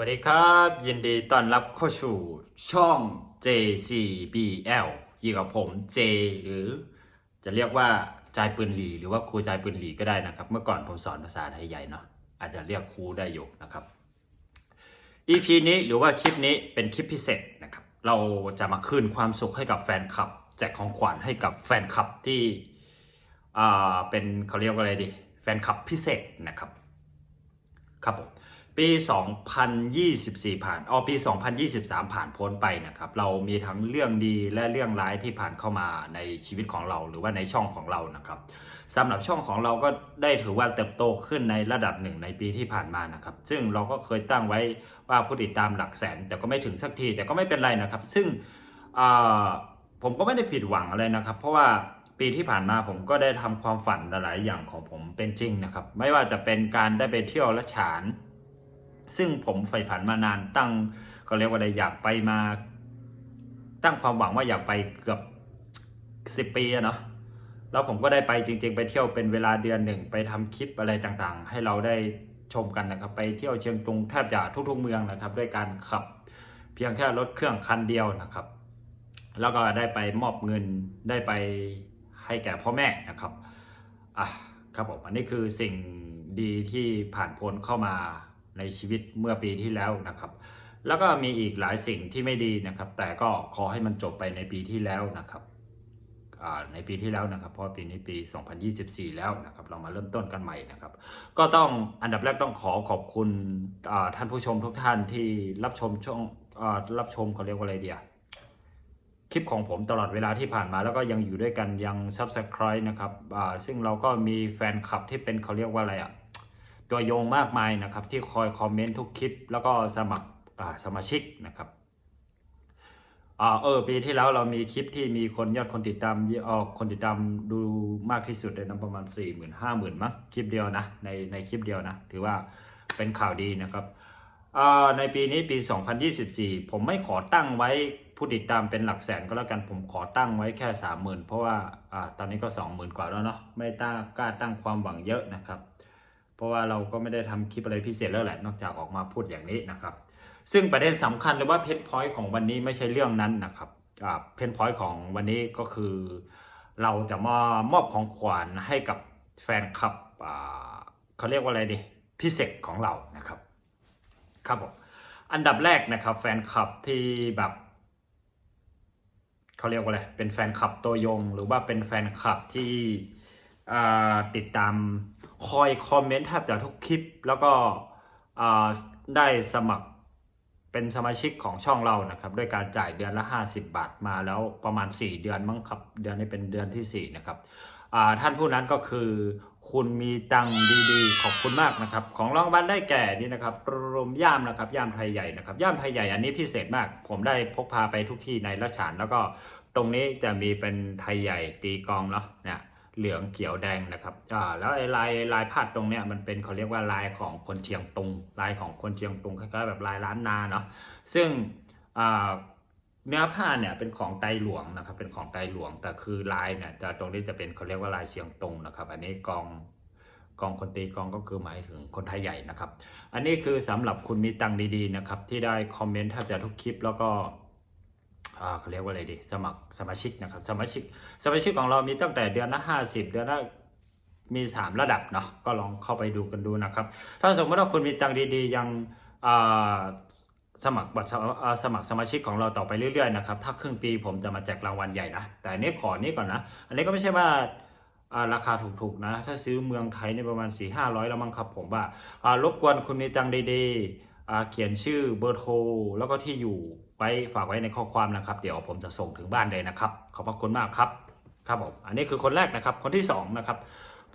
วัสดีครับ ยินดีต้อนรับเข้าสู่ช่อง JCBL อยู่กับผม J หรือจะเรียกว่าจายปืนหลีหรือว่าครูจายปืนหลีก็ได้นะครับ เมื่อก่อนผมสอนภาษาไทยใหญ่เนาะอาจจะเรียกครูได้อยู่นะครับ EP นี้หรือว่าคลิปนี้เป็นคลิปพิเศษนะครับ เราจะมาคืนความสุขให้กับแฟนคลับ แจกของขวัญให้กับแฟนคลับที่อ่าเป็นเขาเรียกว่าอะไรดีแฟนคลับพิเศษนะครับครับผม ปี 2024 ผ่านอ๋อปี 2023 ผ่านพ้นไปนะครับ เรามีทั้งเรื่องดีและเรื่องร้ายที่ผ่านเข้ามาในชีวิตของเราหรือว่าในช่องของเรานะครับสำหรับช่องของเราก็ได้ถือว่าเติบโตขึ้นในระดับหนึ่งในปีที่ผ่านมานะครับ ซึ่งเราก็เคยตั้งไว้ว่าผู้ติดตามหลักแสน แต่ก็ไม่ถึงสักทีแต่ก็ไม่เป็นไรนะครับ ซึ่งผมก็ไม่ได้ผิดหวังอะไรนะครับ เพราะว่าปีที่ผ่านมาผมก็ได้ทำความฝันหลายอย่างของผมเป็นจริงนะครับ ไม่ว่าจะเป็นการได้ไปเที่ยวละฉาน ซึ่งผมใฝ่ฝันมานานตั้งก็เรียกว่าอะไรอยากไปมา ตั้งความหวังว่าอยากไปเกือบสิบปีเนาะแล้วผมก็ได้ไปจริง ๆ ไปเที่ยวเป็นเวลาเดือนหนึ่งไปทำคลิปอะไรต่างๆ ให้เราได้ชมกันนะครับ ไปเที่ยวเชียงตุงแทบจะทุกๆเมืองนะครับ ด้วยการขับเพียงแค่รถเครื่องคันเดียวนะครับ แล้วก็ได้ไปมอบเงินได้ไปให้แก่พ่อแม่นะครับอะครับผมอันนี้คือสิ่งดีที่ผ่านพ้นเข้ามา ในชีวิตเมื่อปีที่แล้วนะครับ แล้วก็มีอีกหลายสิ่งที่ไม่ดีนะครับ แต่ก็ขอให้มันจบไปในปีที่แล้วนะครับในปีที่แล้วนะครับ เพราะปีนี้ปี 2024 แล้วนะครับ เรามาเริ่มต้นกันใหม่นะครับ ก็ต้องอันดับแรกต้องขอขอบคุณท่านผู้ชมทุกท่านที่รับชมช่องรับชมเขาเรียกว่าอะไรเดียคลิปของผมตลอดเวลาที่ผ่านมาแล้วก็ยังอยู่ด้วยกันยัง Subscribe นะครับซึ่งเราก็มีแฟนคลับที่เป็นเขาเรียกว่าอะไรอะ ตัวโยงมากมายนะครับ ที่คอยคอมเมนต์ทุกคลิป แล้วก็สมัครสมาชิกนะครับอ่าเออปีที่แล้วเรามีคลิปที่มีคนยอดคนติดตามเออคนติดตามดูมากที่สุดเลยนะประมาณ4 0 0 0 0 5 0,000มั้งคลิปเดียวนะในในคลิปเดียวนะ ถือว่าเป็นข่าวดีนะครับอ่าในปีนี้ปี 2024 ผมไม่ขอตั้งไว้ผู้ติดตามเป็นหลักแสนก็แล้วกันผมขอตั้งไว้แค่ 30,000 เพราะว่าอ่าตอนนี้ก็ 20,000 กว่าแล้วเนาะไม่ตั้งกล้าตั้งความหวังเยอะนะครับ เพราะว่าเราก็ไม่ได้ทำคลิปอะไรพิเศษแล้วแหละนอกจากออกมาพูดอย่างนี้นะครับ ซึ่งประเด็นสำคัญเลยว่าเพนพอยต์ของวันนี้ไม่ใช่เรื่องนั้นนะครับเพนพอยต์ของวันนี้ก็คือ เราจะมามอบของขวัญให้กับแฟนคลับเขาเรียกว่าอะไรดีพิเศษของเรานะครับครับผมอันดับแรกนะครับ แฟนคลับที่แบบเขาเรียกว่าอะไร เป็นแฟนคลับตัวยง หรือว่าเป็นแฟนคลับที่ติดตาม คอยคอมเมนต์แทบจะทุกคลิป แล้วก็ได้สมัครเป็นสมาชิกของช่องเรานะครับด้วยการจ่ายเดือนละ 50 บาทมาแล้วประมาณ 4 เดือนมั้งครับ เดือนนี้เป็นเดือนที่ 4 นะครับท่านผู้นั้นก็คือคุณมีตังดีๆ ขอบคุณมากนะครับ ของรางวัลได้แก่นี่นะครับรมย่ามนะครับย่ามไทยใหญ่นะครับย่ามไทยใหญ่อันนี้พิเศษมาก ผมได้พกพาไปทุกที่ในละฉานแล้วก็ตรงนี้จะมีเป็นไทยใหญ่ตีกองเนาะเนี่ย เหลืองเขียวแดงนะครับอ่าแล้วไอ้ลายลายพาดตรงเนี้ยมันเป็นเขาเรียกว่าลายของคนเชียงตุง ลายของคนเชียงตุงคล้ายๆแบบลายล้านนาเนาะซึ่งอ่าเนื้อผ้าเนี่ยเป็นของไตหลวงนะครับ เป็นของไตหลวง แต่คือลายเนี่ยจะตรงนี้จะเป็นเขาเรียกว่าลายเชียงตงนะครับ อันนี้กองกองคนตีกองก็คือหมายถึงคนไทยใหญ่นะครับ อันนี้คือสำหรับคุณมีตังค์ดีๆนะครับ ที่ได้คอมเมนต์แทบจะทุกคลิปแล้วก็ เขาเรียกว่าอะไรดี สมัครสมาชิกนะครับ สมาชิก สมาชิกของเรามีตั้งแต่เดือนละห้าสิบเดือนละมี 3 ระดับเนาะ ก็ลองเข้าไปดูกันดูนะครับ ถ้าสมมติว่าคุณมีตังค์ดีๆ ยังอ่าสมัครบัตรสมัครสมาชิกของเราต่อไปเรื่อยๆนะครับ ถ้าครึ่งปีผมจะมาแจกรางวัลใหญ่นะ แต่นี้ขอนี้ก่อนนะ อันนี้ก็ไม่ใช่ว่าอ่าราคาถูกๆนะ ถ้าซื้อเมืองไทยในประมาณ4 5 0 0แล้วมั้งครับผมว่าอ่ารบกวนคุณมีตังค์ดีๆ เขียนชื่อเบอร์โทรแล้วก็ที่อยู่ไว้ฝากไว้ในข้อความนะครับ เดี๋ยวผมจะส่งถึงบ้านเลยนะครับ ขอบพระคุณมากครับครับผมอันนี้คือคนแรกนะครับ คนที่สองนะครับ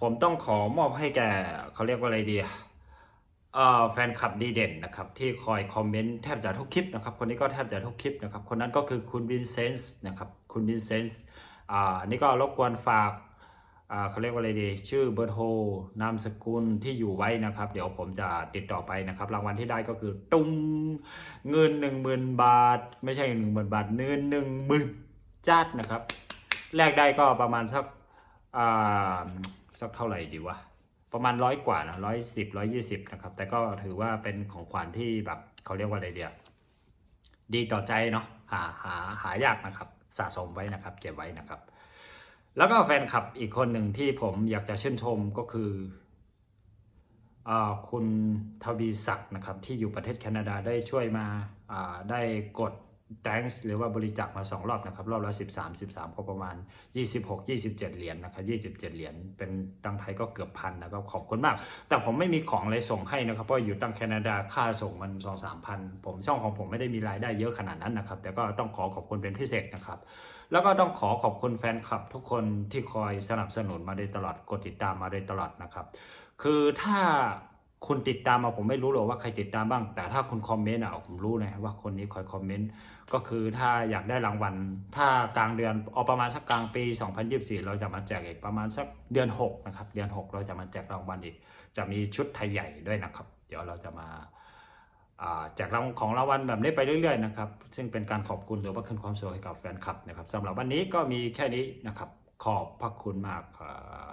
ผมต้องขอมอบให้แก่เขาเรียกว่าอะไรดีเอ่อแฟนคลับดีเด่นนะครับ ที่คอยคอมเมนต์แทบจะทุกคลิปนะครับ คนนี้ก็แทบจะทุกคลิปนะครับ คนนั้นก็คือคุณวินเซนส์นะครับ คุณวินเซนส์อันนี้ก็รบกวนฝาก เขาเรียกว่าอะไรดี ชื่อเบอร์โทรนามสกุลที่อยู่ไว้นะครับ เดี๋ยวผมจะติดต่อไปนะครับ รางวัลที่ได้ก็คือตุ้มเงินหนึ่งหมื่นบาท ไม่ใช่หนึ่งหมื่นบาทเงินหนึ่งหมื่นจัดนะครับ แลกได้ก็ประมาณสักสักเท่าไหร่ดีวะประมาณร้อยกว่านะร้อยสิบร้อยยี่สิบนะครับ แต่ก็ถือว่าเป็นของขวัญที่แบบเขาเรียกว่าอะไรเดียวดีต่อใจเนาะหาหาหายากนะครับ สะสมไว้นะครับ เก็บไว้นะครับ แล้วก็แฟนคลับอีกคนหนึ่งที่ผมอยากจะชื่นชมก็คืออคุณทวีศักดิ์นะครับที่อยู่ประเทศแคนาดาได้ช่วยมาได้กด thanks หรือว่าบริจาคมา2รอบนะครับ รอบละ 13 13 ก็ประมาณ 26 27 เหรียญนะครับ27 เหรียญเป็นตังไทยก็เกือบพันนะครับขอบคุณมาก แต่ผมไม่มีของเลยส่งให้นะครับ เพราะอยู่ตังแคนาดาค่าส่งมัน 2 3พันผมช่องของผมไม่ได้มีรายได้เยอะขนาดนั้นนะครับ แต่ก็ต้องขอขอบคุณเป็นพิเศษนะครับ แล้วก็ต้องขอขอบคุณแฟนคลับทุกคนที่คอยสนับสนุนมาโดยตลอดกดติดตามมาโดยตลอดนะครับ คือถ้า คุณติดตามมาผมไม่รู้หรอกว่าใครติดตามบ้าง แต่ถ้าคุณคอมเมนต์อะผมรู้นะว่าคนนี้คอยคอมเมนต์ก็คือถ้าอยากได้รางวัล ถ้ากลางเดือนเอาประมาณสักกลางปี 2024 เราจะมาแจกอีกประมาณสักเดือน6นะครับเดือน 6 เราจะมาแจกรางวัลอีก จะมีชุดไทยใหญ่ด้วยนะครับ เดี๋ยวเราจะมาแจกรางของรางวัลแบบนี้ไปเรื่อยๆนะครับซึ่งเป็นการขอบคุณหรือว่าคืนความสุขให้กับแฟนคลับนะครับสำหรับวันนี้ก็มีแค่นี้นะครับขอบพระคุณมากครับ